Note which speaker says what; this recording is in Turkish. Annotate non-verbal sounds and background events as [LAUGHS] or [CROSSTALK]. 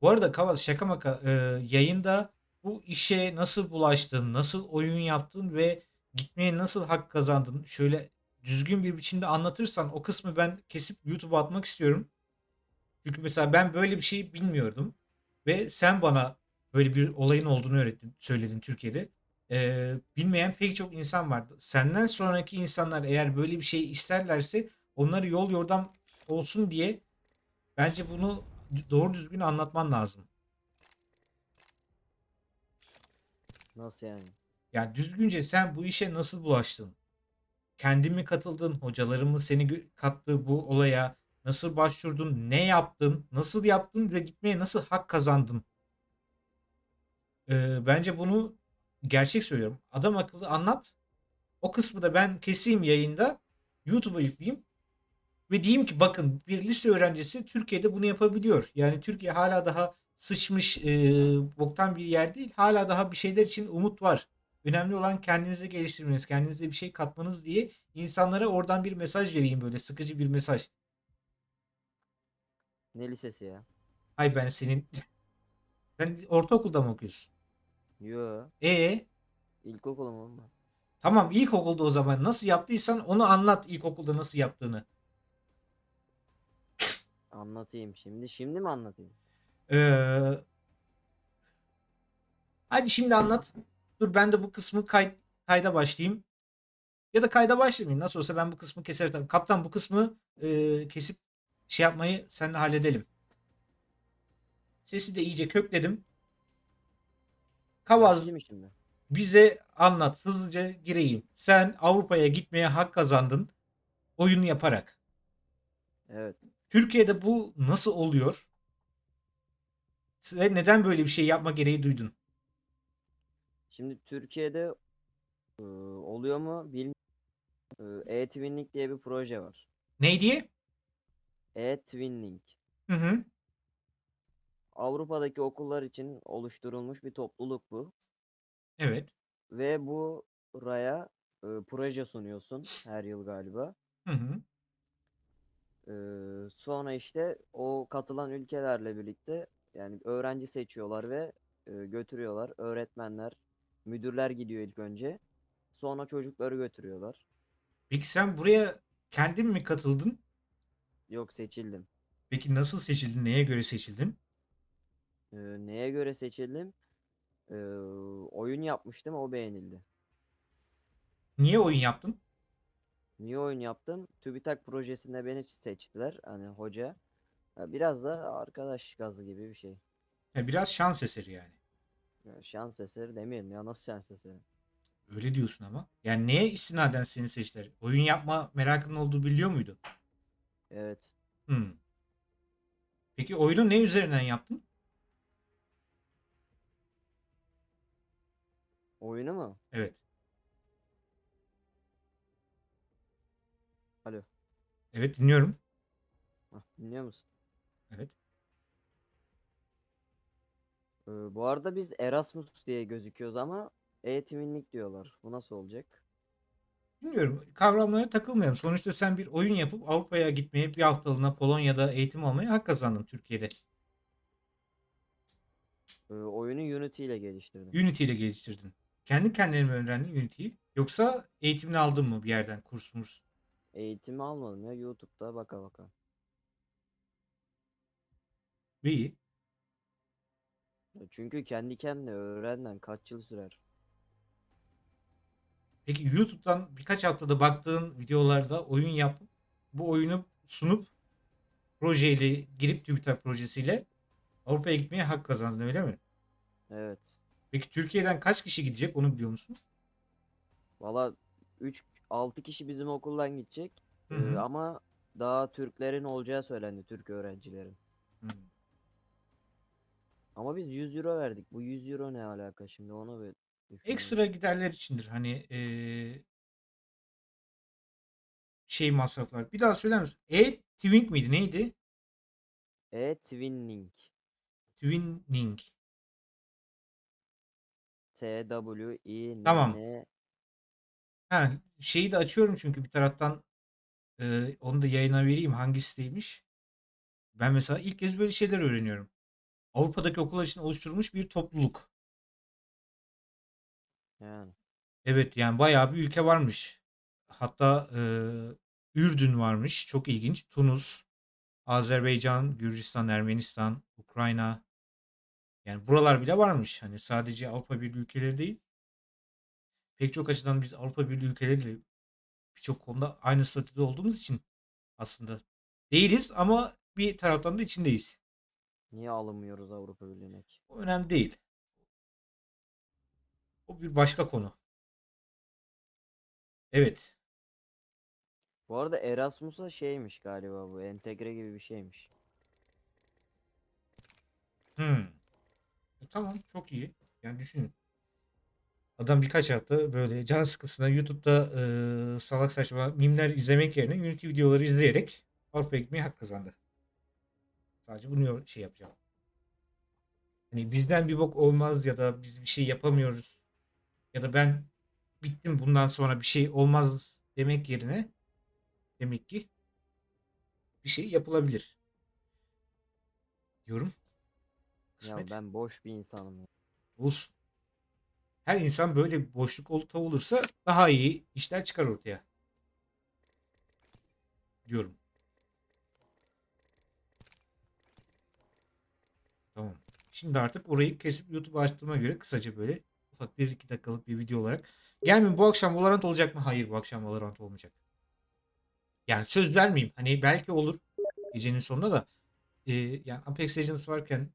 Speaker 1: Bu arada Kavaz şaka maka e, yayında bu işe nasıl bulaştın, nasıl oyun yaptın ve gitmeye nasıl hak kazandın? Şöyle düzgün bir biçimde anlatırsan o kısmı ben kesip YouTube'a atmak istiyorum. Çünkü mesela ben böyle bir şey bilmiyordum ve sen bana böyle bir olayın olduğunu öğrettin, söyledin Türkiye'de. E, bilmeyen pek çok insan vardı. Senden sonraki insanlar eğer böyle bir şey isterlerse onları yol yordam olsun diye bence bunu doğru düzgün anlatman lazım.
Speaker 2: Nasıl yani?
Speaker 1: Yani düzgünce sen bu işe nasıl bulaştın? Kendin mi katıldın? Hocaların mı seni kattı bu olaya? Nasıl başvurdun? Ne yaptın? Nasıl yaptın ve gitmeye nasıl hak kazandın? Ee, bence bunu gerçek söylüyorum. Adam akıllı anlat. O kısmı da ben keseyim yayında. YouTube'a yükleyeyim. Ve diyeyim ki bakın bir lise öğrencisi Türkiye'de bunu yapabiliyor. Yani Türkiye hala daha sıçmış e, boktan bir yer değil. Hala daha bir şeyler için umut var. Önemli olan kendinizi geliştirmeniz, kendinize bir şey katmanız diye insanlara oradan bir mesaj vereyim böyle sıkıcı bir mesaj.
Speaker 2: Ne lisesi ya?
Speaker 1: Ay ben senin [LAUGHS] sen ortaokulda mı okuyorsun?
Speaker 2: Yo.
Speaker 1: E
Speaker 2: İlkokulum oğlum ben.
Speaker 1: tamam ilkokulda o zaman nasıl yaptıysan onu anlat ilkokulda nasıl yaptığını.
Speaker 2: Anlatayım şimdi. Şimdi mi anlatayım?
Speaker 1: Ee, hadi şimdi anlat. Dur ben de bu kısmı kay- kayda başlayayım. Ya da kayda başlamayayım. Nasıl olsa ben bu kısmı keser tabii. Kaptan bu kısmı e, kesip şey yapmayı seninle halledelim. Sesi de iyice kökledim. Kavaz
Speaker 2: şimdi?
Speaker 1: bize anlat. Hızlıca gireyim. Sen Avrupa'ya gitmeye hak kazandın. Oyunu yaparak.
Speaker 2: Evet.
Speaker 1: Türkiye'de bu nasıl oluyor? Ve neden böyle bir şey yapma gereği duydun?
Speaker 2: Şimdi Türkiye'de e, oluyor mu bilmiyorum. E, E-Twinning diye bir proje var.
Speaker 1: Ne diye?
Speaker 2: E-Twinning.
Speaker 1: Hı hı.
Speaker 2: Avrupa'daki okullar için oluşturulmuş bir topluluk bu.
Speaker 1: Evet.
Speaker 2: Ve bu buraya e, proje sunuyorsun her yıl galiba.
Speaker 1: Hı hı.
Speaker 2: Ee, sonra işte o katılan ülkelerle birlikte yani öğrenci seçiyorlar ve e, götürüyorlar. Öğretmenler, müdürler gidiyor ilk önce. Sonra çocukları götürüyorlar.
Speaker 1: Peki sen buraya kendin mi katıldın?
Speaker 2: Yok seçildim.
Speaker 1: Peki nasıl seçildin? Neye göre seçildin?
Speaker 2: Ee, neye göre seçildim? Ee, oyun yapmıştım, o beğenildi.
Speaker 1: Niye oyun yaptın?
Speaker 2: Niye oyun yaptım? TÜBİTAK projesinde beni seçtiler, hani hoca. Biraz da arkadaş gazı gibi bir şey.
Speaker 1: Ya biraz şans eseri yani.
Speaker 2: Ya şans eseri demeyelim ya nasıl şans eseri?
Speaker 1: Öyle diyorsun ama. Yani neye istinaden seni seçtiler? Oyun yapma merakının olduğu biliyor muydu?
Speaker 2: Evet.
Speaker 1: Hmm. Peki oyunu ne üzerinden yaptın?
Speaker 2: Oyunu mu?
Speaker 1: Evet.
Speaker 2: Alo.
Speaker 1: Evet dinliyorum.
Speaker 2: Hah, dinliyor musun?
Speaker 1: Evet.
Speaker 2: Ee, bu arada biz Erasmus diye gözüküyoruz ama eğitimlik diyorlar. Bu nasıl olacak?
Speaker 1: Bilmiyorum. Kavramlara takılmıyorum. Sonuçta sen bir oyun yapıp Avrupa'ya gitmeye bir haftalığına Polonya'da eğitim almaya hak kazandın Türkiye'de.
Speaker 2: Ee, oyunu Unity ile geliştirdim.
Speaker 1: Unity ile geliştirdin. Kendi kendine mi öğrendin Unity'yi? Yoksa eğitimini aldın mı bir yerden kurs murs?
Speaker 2: Eğitimi almadım ya YouTube'da baka baka.
Speaker 1: İyi.
Speaker 2: Çünkü kendi kendine öğrenmen kaç yıl sürer?
Speaker 1: Peki YouTube'dan birkaç haftada baktığın videolarda oyun yapıp bu oyunu sunup projeyle girip TÜBİTAK projesiyle Avrupa'ya gitmeye hak kazandın öyle mi?
Speaker 2: Evet.
Speaker 1: Peki Türkiye'den kaç kişi gidecek onu biliyor musun?
Speaker 2: Valla 3 6 kişi bizim okuldan gidecek.
Speaker 1: Hı
Speaker 2: Ee,
Speaker 1: hı.
Speaker 2: ama daha Türklerin olacağı söylendi Türk öğrencilerin.
Speaker 1: Hı.
Speaker 2: Ama biz 100 euro verdik. Bu 100 euro ne alaka şimdi onu bir düşünüyorum.
Speaker 1: Ekstra giderler içindir. Hani eee, şey masraflar. Bir daha söyler misin? E-Twink miydi? Neydi?
Speaker 2: E-Twinning.
Speaker 1: Twinning.
Speaker 2: T W I N
Speaker 1: Tamam.
Speaker 2: N
Speaker 1: Ha, şeyi de açıyorum çünkü bir taraftan eee, onu da yayına vereyim hangi siteymiş. Ben mesela ilk kez böyle şeyler öğreniyorum. Avrupa'daki okullar için oluşturulmuş bir topluluk.
Speaker 2: Yani.
Speaker 1: Evet yani bayağı bir ülke varmış. Hatta e, Ürdün varmış. Çok ilginç. Tunus, Azerbaycan, Gürcistan, Ermenistan, Ukrayna. Yani buralar bile varmış. Hani sadece Avrupa Birliği ülkeleri değil. Pek çok açıdan biz Avrupa Birliği ülkeleriyle birçok konuda aynı statüde olduğumuz için aslında değiliz ama bir taraftan da içindeyiz.
Speaker 2: Niye alınmıyoruz Avrupa Birliği'ne ki?
Speaker 1: O önemli değil. O bir başka konu. Evet.
Speaker 2: Bu arada Erasmus'a şeymiş galiba bu. Entegre gibi bir şeymiş.
Speaker 1: Hmm. E, tamam çok iyi. Yani düşünün. Adam birkaç hafta böyle can sıkıntısından YouTube'da e, salak saçma mimler izlemek yerine Unity videoları izleyerek Avrupa'ya gitmeye hak kazandı. Sadece bunu şey yapacağım. Hani bizden bir bok olmaz ya da biz bir şey yapamıyoruz ya da ben bittim bundan sonra bir şey olmaz demek yerine demek ki bir şey yapılabilir. Diyorum. Kısmet.
Speaker 2: Ya ben boş bir insanım.
Speaker 1: Olsun. Her insan böyle bir boşluk ol- olursa daha iyi işler çıkar ortaya. Diyorum. Tamam. Şimdi artık orayı kesip YouTube açtığıma göre kısaca böyle ufak 1-2 dakikalık bir video olarak. Gelmin bu akşam Valorant olacak mı? Hayır bu akşam Valorant olmayacak. Yani söz vermeyeyim. Hani belki olur gecenin sonunda da. Ee, yani Apex Legends varken